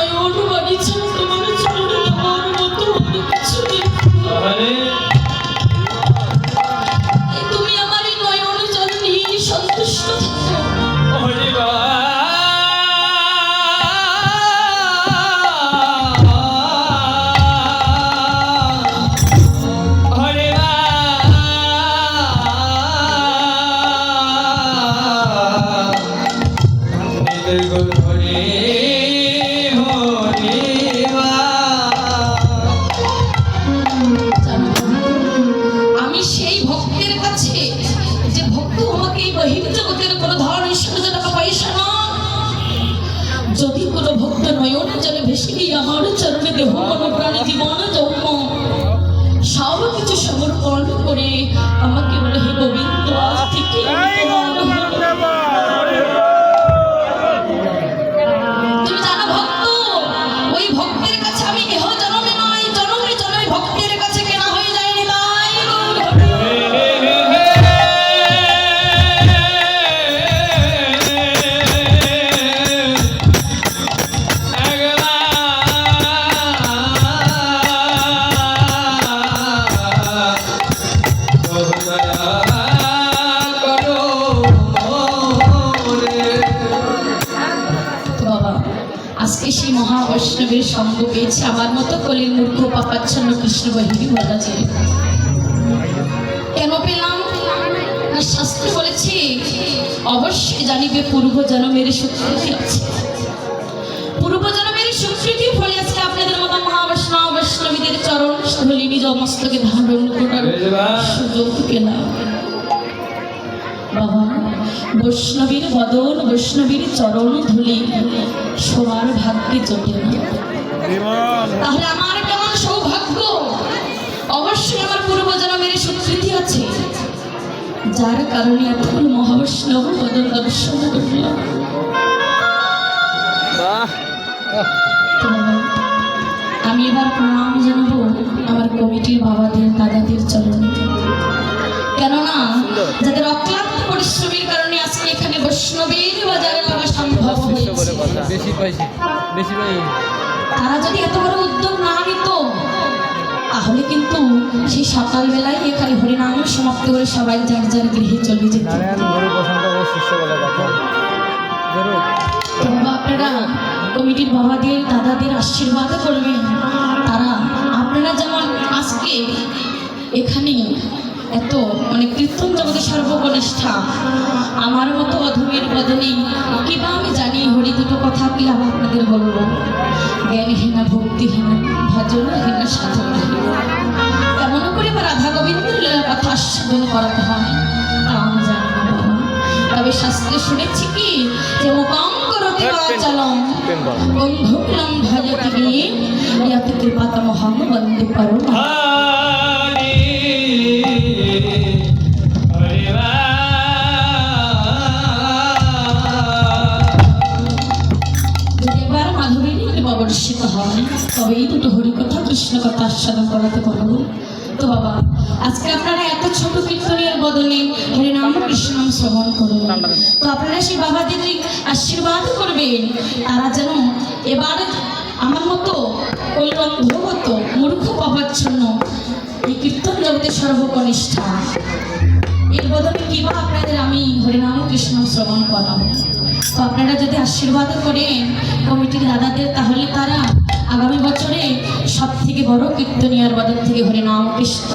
নয়ন বাড়ি ছিল তোমার এই জগতের কোনো সূর্য টাকা পয়সা না। যদি কোনো ভক্ত নয়ন জলে ভেসে গিয়ে আমার চরণে দেহ মন প্রাণে জীবন জন্ম সব কিছু সমর্পণ করে আমাকে বলে হে গোবিন্দ আজ থেকে তুমি জানো ভক্ত ওই ভক্তের কাছে আমি এহ জনমে নয় জনমে জনমে ভক্তের আজকে সেই মহাবৈষ্ণবের সঙ্গ পেয়েছে। আমার মতো কলির মূর্খ পাপাচ্ছন্ন কৃষ্ণ বাহিনী বলা যায় কেন পেলাম? না শাস্ত্র বলেছি অবশ্যই জানিবে পূর্ব জন্মের স্বীকৃতি আছে। পূর্ব জন্মের স্বীকৃতি ফলে আজকে আপনাদের মতো মহাবৈষ্ণব বৈষ্ণবীদের চরণ স্থলী নিজ মস্তকে ধারণ করার সুযোগ পেলাম। বাবা বৈষ্ণবীর বদন বৈষ্ণবীর চরণ ধুলি সবার ভাগ্যে জোটে তাহলে আমার কেমন সৌভাগ্য? অবশ্যই আমার পূর্বজন্মের স্বীকৃতি আছে। যার কারণে এখন মহাবৈষ্ণব বদন দর্শন বাবা, আমি এবার প্রণাম জানাব আমার কমিটির বাবাদের দাদাদের চরণে। কেননা যাদের অক্লান্ত এখানে বৈষ্ণবীর বাজারে লাগা সম্ভব হয়েছে। বেশি পাইছি বেশি তারা যদি এত বড় উদ্যোগ না নিত তাহলে কিন্তু সেই সকালবেলায় এখানে হরিনাম সমাপ্ত করে সবাই যার যার গৃহে চলে যেত। আপনারা কমিটির বাবাদের দাদাদের আশীর্বাদ করবেন। তারা আপনারা যেমন আজকে এখানে এত মানে কীর্তন জগতের সর্বকনিষ্ঠা আমার মতো অধমের বলব জ্ঞানহীনা ভক্তিহীনা ভজনহীনা সাধনহীনা। কেমন করে বা রাধা গোবিন্দের লীলার কথা আস্বাদন করাতে হয়। তা আমি জানি না বাবা তবে শাস্ত্রে শুনেছি কি যে মুকাম করতি বাচালম বন্ধুকুলম ভজতি ইয়াতে কৃপাতমহম বন্দে পরম নীলে বর্ষিত হয়। তবে এই দুটো হরিকথা কৃষ্ণ কথা আস্বাদন করাতে পারব। তো বাবা, আজকে আপনারা এত ছোট কীর্তনের বদলে হরিনাম কৃষ্ণ নাম শ্রবণ করবেন তো আপনারা সেই বাবাদের আশীর্বাদ করবেন। তারা যেন এবার আমার মতো কৈরন্ধগত মূর্খ পাপাচ্ছন্ন এই কীর্তন জগতের সর্বকনিষ্ঠা। এর বদলে কিবা আপনাদের আমি হরিনাম কৃষ্ণ শ্রবণ করাবো? তো আপনারা যদি আশীর্বাদ করেন, কমিটির দাদাদের তাহলে বড় কীর্তনিয়ার বাজার থেকে হরিনাম কৃষ্ণ